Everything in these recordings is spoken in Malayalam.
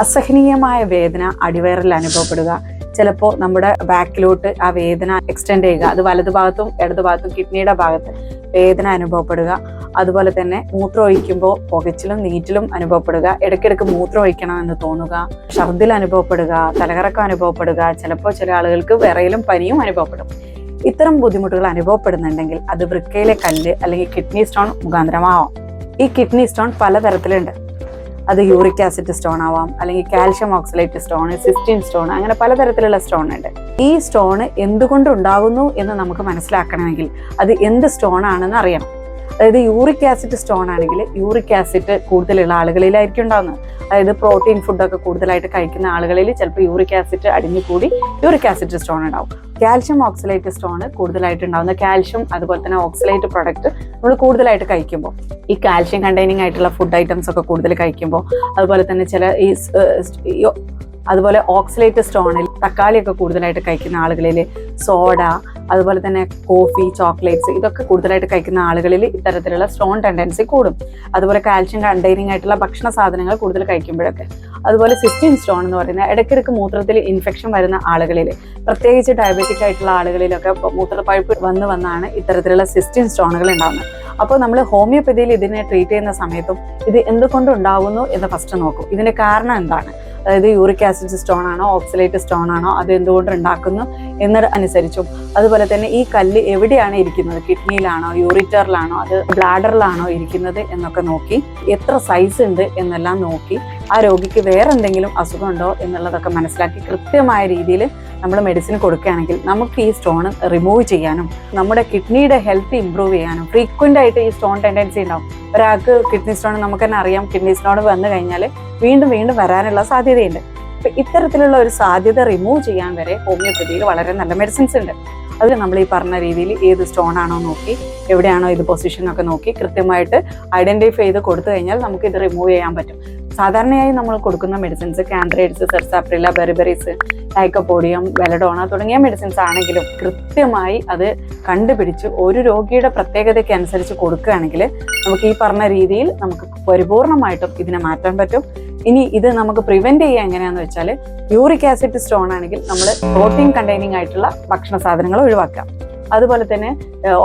അസഹനീയമായ വേദന അടിവയറിൽ അനുഭവപ്പെടുക. ചിലപ്പോൾ നമ്മുടെ ബാക്കിലോട്ട് ആ വേദന എക്സ്റ്റെൻഡ് ചെയ്യുക. അത് വലതു ഭാഗത്തും ഇടതു ഭാഗത്തും കിഡ്നിയുടെ ഭാഗത്ത് വേദന അനുഭവപ്പെടുക. അതുപോലെ തന്നെ മൂത്രം ഒഴിക്കുമ്പോൾ പുകച്ചിലും നീറ്റിലും അനുഭവപ്പെടുക. ഇടയ്ക്കിടയ്ക്ക് മൂത്രം ഒഴിക്കണമെന്ന് തോന്നുക. ഛർദിൽ അനുഭവപ്പെടുക തലകറക്കം അനുഭവപ്പെടുക. ചിലപ്പോൾ ചില ആളുകൾക്ക് വിറയിലും പനിയും അനുഭവപ്പെടും. ഇത്തരം ബുദ്ധിമുട്ടുകൾ അനുഭവപ്പെടുന്നുണ്ടെങ്കിൽ അത് വൃക്കയിലെ കല്ല് അല്ലെങ്കിൽ കിഡ്നി സ്റ്റോൺ മുഖാന്തരമാവാം. ഈ കിഡ്നി സ്റ്റോൺ പലതരത്തിലുണ്ട്. അത് യൂറിക് ആസിഡ് സ്റ്റോൺ ആവാം അല്ലെങ്കിൽ calcium oxalate stone cystine stone അങ്ങനെ പലതരത്തിലുള്ള സ്റ്റോൺ ഉണ്ട്. ഈ സ്റ്റോൺ എന്തുകൊണ്ട് ഉണ്ടാകുന്നു എന്ന് നമുക്ക് മനസ്സിലാക്കണമെങ്കിൽ അത് എന്ത് സ്റ്റോൺ ആണെന്ന് അറിയണം. അതായത് യൂറിക് ആസിഡ് സ്റ്റോൺ ആണെങ്കിൽ യൂറിക് ആസിഡ് കൂടുതലുള്ള ആളുകളിലായിരിക്കും ഉണ്ടാകുന്നത് അതായത് പ്രോട്ടീൻ ഫുഡൊക്കെ കൂടുതലായിട്ട് കഴിക്കുന്ന ആളുകളിൽ ചിലപ്പോൾ യൂറിക് ആസിഡ് അടിഞ്ഞു കൂടി യൂറിക് ആസിഡ് സ്റ്റോൺ ഉണ്ടാവും. കാൽഷ്യം ഓക്സലേറ്റ് സ്റ്റോൺ കൂടുതലായിട്ട് ഉണ്ടാകുന്ന കാൽഷ്യം അതുപോലെ തന്നെ ഓക്സലേറ്റ് പ്രൊഡക്റ്റ് നമ്മൾ കൂടുതലായിട്ട് കഴിക്കുമ്പോൾ ഈ കാൽഷ്യം കണ്ടെയ്നിങ് ആയിട്ടുള്ള ഫുഡ് ഐറ്റംസ് ഒക്കെ കൂടുതൽ കഴിക്കുമ്പോൾ അതുപോലെ തന്നെ ചില ഈ അതുപോലെ ഓക്സലേറ്റ് സ്റ്റോണിൽ തക്കാളിയൊക്കെ കൂടുതലായിട്ട് കഴിക്കുന്ന ആളുകളിൽ സോഡ അതുപോലെ തന്നെ കോഫി ചോക്ലേറ്റ്സ് ഇതൊക്കെ കൂടുതലായിട്ട് കഴിക്കുന്ന ആളുകളിൽ ഇത്തരത്തിലുള്ള സ്റ്റോൺ ടെൻഡൻസി കൂടും. അതുപോലെ കാൽഷ്യം കണ്ടെയ്നിങ് ആയിട്ടുള്ള ഭക്ഷണ സാധനങ്ങൾ കൂടുതൽ കഴിക്കുമ്പോഴൊക്കെ. അതുപോലെ സിസ്റ്റിൻ സ്റ്റോൺ എന്ന് പറയുന്ന ഇടയ്ക്കിടയ്ക്ക് മൂത്രത്തിൽ ഇൻഫെക്ഷൻ വരുന്ന ആളുകളിൽ പ്രത്യേകിച്ച് ഡയബറ്റിക് ആയിട്ടുള്ള ആളുകളിലൊക്കെ മൂത്രപ്പഴുപ്പ് വന്ന് വന്നാണ് ഇത്തരത്തിലുള്ള സിസ്റ്റിൻ സ്റ്റോണുകൾ ഉണ്ടാകുന്നത് അപ്പോൾ നമ്മൾ ഹോമിയോപ്പതിയിൽ ഇതിനെ ട്രീറ്റ് ചെയ്യുന്ന സമയത്തും ഇത് എന്തുകൊണ്ട് ഉണ്ടാകുന്നു എന്ന് ഫസ്റ്റ് നോക്കും. ഇതിന്റെ കാരണം എന്താണ്? അതായത് യൂറിക് ആസിഡ് സ്റ്റോൺ ആണോ ഓക്സലേറ്റ് സ്റ്റോൺ ആണോ അത് എന്തുകൊണ്ട് ഉണ്ടാക്കുന്നു എന്നത് അനുസരിച്ചും. അതുപോലെ തന്നെ ഈ കല്ല് എവിടെയാണ് ഇരിക്കുന്നത്? കിഡ്നിയിലാണോ യൂറിറ്ററിലാണോ അത് ബ്ലാഡറിലാണോ ഇരിക്കുന്നത് എന്നൊക്കെ നോക്കി എത്ര സൈസ് ഉണ്ട് എന്നെല്ലാം നോക്കി ആ രോഗിക്ക് വേറെ എന്തെങ്കിലും അസുഖമുണ്ടോ എന്നുള്ളതൊക്കെ മനസ്സിലാക്കി കൃത്യമായ രീതിയിൽ നമ്മൾ മെഡിസിൻ കൊടുക്കുകയാണെങ്കിൽ നമുക്ക് ഈ സ്റ്റോൺ റിമൂവ് ചെയ്യാനും നമ്മുടെ കിഡ്നിയുടെ ഹെൽത്ത് ഇമ്പ്രൂവ് ചെയ്യാനും ഫ്രീക്വന്റ് ആയിട്ട് ഈ സ്റ്റോൺ ടെൻഡൻസി ഉണ്ടാവും. ഒരാൾക്ക് കിഡ്നി സ്റ്റോൺ നമുക്ക് തന്നെ അറിയാം. കിഡ്നി സ്റ്റോൺ വന്നു കഴിഞ്ഞാൽ വീണ്ടും വീണ്ടും വരാനുള്ള സാധ്യതയുണ്ട്. അപ്പം ഇത്തരത്തിലുള്ള ഒരു സാധ്യത റിമൂവ് ചെയ്യാൻ വരെ ഹോമിയോപ്പതിയിൽ വളരെ നല്ല മെഡിസിൻസ് ഉണ്ട്. അതിൽ നമ്മൾ ഈ പറഞ്ഞ രീതിയിൽ ഏത് സ്റ്റോൺ ആണോ നോക്കി എവിടെയാണോ ഇത് പൊസിഷൻ ഒക്കെ നോക്കി കൃത്യമായിട്ട് ഐഡന്റിഫൈ ചെയ്ത് കൊടുത്തു കഴിഞ്ഞാൽ നമുക്ക് ഇത് റിമൂവ് ചെയ്യാൻ പറ്റും. സാധാരണയായി നമ്മൾ കൊടുക്കുന്ന മെഡിസിൻസ് കാൻഡ്രൈഡ്സ് സെർസാപ്രില ബെറിബെറീസ് ലൈക്കോപോഡിയം വെലഡോണ തുടങ്ങിയ മെഡിസിൻസ് ആണെങ്കിലും കൃത്യമായി അത് കണ്ടുപിടിച്ച് ഒരു രോഗിയുടെ പ്രത്യേകതയ്ക്ക് അനുസരിച്ച് കൊടുക്കുകയാണെങ്കിൽ നമുക്ക് ഈ പറഞ്ഞ രീതിയിൽ നമുക്ക് പരിപൂർണമായിട്ടും ഇതിനെ മാറ്റാൻ പറ്റും. ഇനി ഇത് നമുക്ക് പ്രിവെന്റ് ചെയ്യുക എങ്ങനെയാന്ന് വെച്ചാൽ യൂറിക് ആസിഡ് സ്റ്റോൺ ആണെങ്കിൽ നമ്മൾ പ്രോട്ടീൻ കണ്ടെയ്നിങ് ആയിട്ടുള്ള ഭക്ഷണ സാധനങ്ങൾ ഒഴിവാക്കാം അതുപോലെ തന്നെ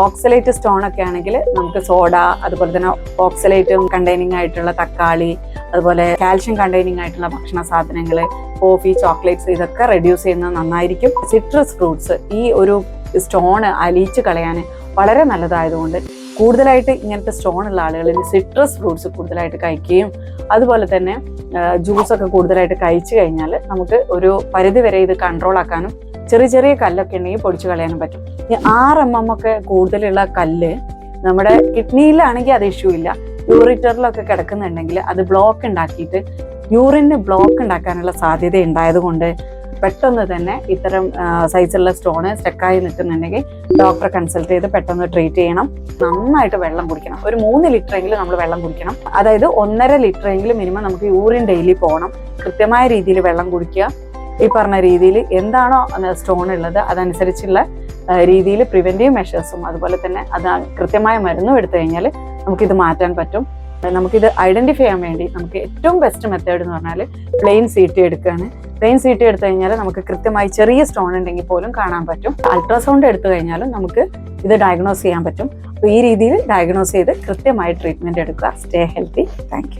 ഓക്സലേറ്റ് സ്റ്റോൺ ഒക്കെ ആണെങ്കിൽ നമുക്ക് സോഡ അതുപോലെ തന്നെ ഓക്സലേറ്റും കണ്ടെയ്നിങ് ആയിട്ടുള്ള തക്കാളി അതുപോലെ കാൽഷ്യം കണ്ടെയ്നിങ് ആയിട്ടുള്ള ഭക്ഷണ സാധനങ്ങൾ കോഫി ചോക്ലേറ്റ്സ് ഇതൊക്കെ റെഡ്യൂസ് ചെയ്യുന്നത് നന്നായിരിക്കും. സിട്രസ് ഫ്രൂട്ട്സ് ഈ ഒരു സ്റ്റോണ് അലിയിച്ച് കളയാൻ വളരെ നല്ലതായതുകൊണ്ട് കൂടുതലായിട്ട് ഇങ്ങനത്തെ സ്റ്റോൺ ഉള്ള ആളുകളിൽ സിട്രസ് ഫ്രൂട്ട്സ് കൂടുതലായിട്ട് കഴിക്കുകയും അതുപോലെ തന്നെ ജ്യൂസൊക്കെ കൂടുതലായിട്ട് കഴിച്ചു കഴിഞ്ഞാൽ നമുക്ക് ഒരു പരിധിവരെ ഇത് കൺട്രോൾ ആക്കാനും ചെറിയ ചെറിയ കല്ലൊക്കെ ഉണ്ടെങ്കിൽ പൊടിച്ചു കളയാനും പറ്റും. ഈ ആറ് എം എം ഒക്കെ കൂടുതലുള്ള കല്ല് നമ്മുടെ കിഡ്നിയിലാണെങ്കിൽ അത് ഇഷ്യൂ ഇല്ല. യൂറിറ്ററിലൊക്കെ കിടക്കുന്നുണ്ടെങ്കിൽ അത് ബ്ലോക്ക് ഉണ്ടാക്കിയിട്ട് യൂറിന് ബ്ലോക്ക് ഉണ്ടാക്കാനുള്ള സാധ്യത ഉണ്ടായതുകൊണ്ട് പെട്ടെന്ന് തന്നെ ഇത്തരം സൈസുള്ള സ്റ്റോണ് സ്റ്റക്കായി നിൽക്കുന്നുണ്ടെങ്കിൽ ഡോക്ടറെ കൺസൾട്ട് ചെയ്ത് പെട്ടെന്ന് ട്രീറ്റ് ചെയ്യണം. നന്നായിട്ട് വെള്ളം കുടിക്കണം. ഒരു മൂന്ന് ലിറ്റർ എങ്കിലും നമ്മൾ വെള്ളം കുടിക്കണം. അതായത് ഒന്നര ലിറ്റർ എങ്കിലും മിനിമം നമുക്ക് യൂറിൻ ഡെയിലി പോകണം കൃത്യമായ രീതിയിൽ വെള്ളം കുടിക്കുക. ഈ പറഞ്ഞ രീതിയിൽ എന്താണോ സ്റ്റോൺ ഉള്ളത് അതനുസരിച്ചുള്ള രീതിയിൽ പ്രിവെന്റീവ് മെഷേഴ്സും അതുപോലെ തന്നെ അത് കൃത്യമായ മരുന്നും എടുത്തു കഴിഞ്ഞാൽ നമുക്കിത് മാറ്റാൻ പറ്റും. നമുക്കിത് ഐഡന്റിഫൈ ചെയ്യാൻ വേണ്ടി നമുക്ക് ഏറ്റവും ബെസ്റ്റ് മെത്തേഡ് എന്ന് പറഞ്ഞാൽ പ്ലെയിൻ സി ടി എടുക്കുകയാണ് പ്ലെയിൻ സി ടി എടുത്തു കഴിഞ്ഞാൽ നമുക്ക് കൃത്യമായി ചെറിയ സ്റ്റോൺ ഉണ്ടെങ്കിൽ പോലും കാണാൻ പറ്റും. അൾട്രാസൗണ്ട് എടുത്തു കഴിഞ്ഞാലും നമുക്ക് ഇത് ഡയഗ്നോസ് ചെയ്യാൻ പറ്റും. അപ്പോൾ ഈ രീതിയിൽ ഡയഗ്നോസ് ചെയ്ത് കൃത്യമായി ട്രീറ്റ്മെന്റ് എടുക്കുക. Stay healthy thank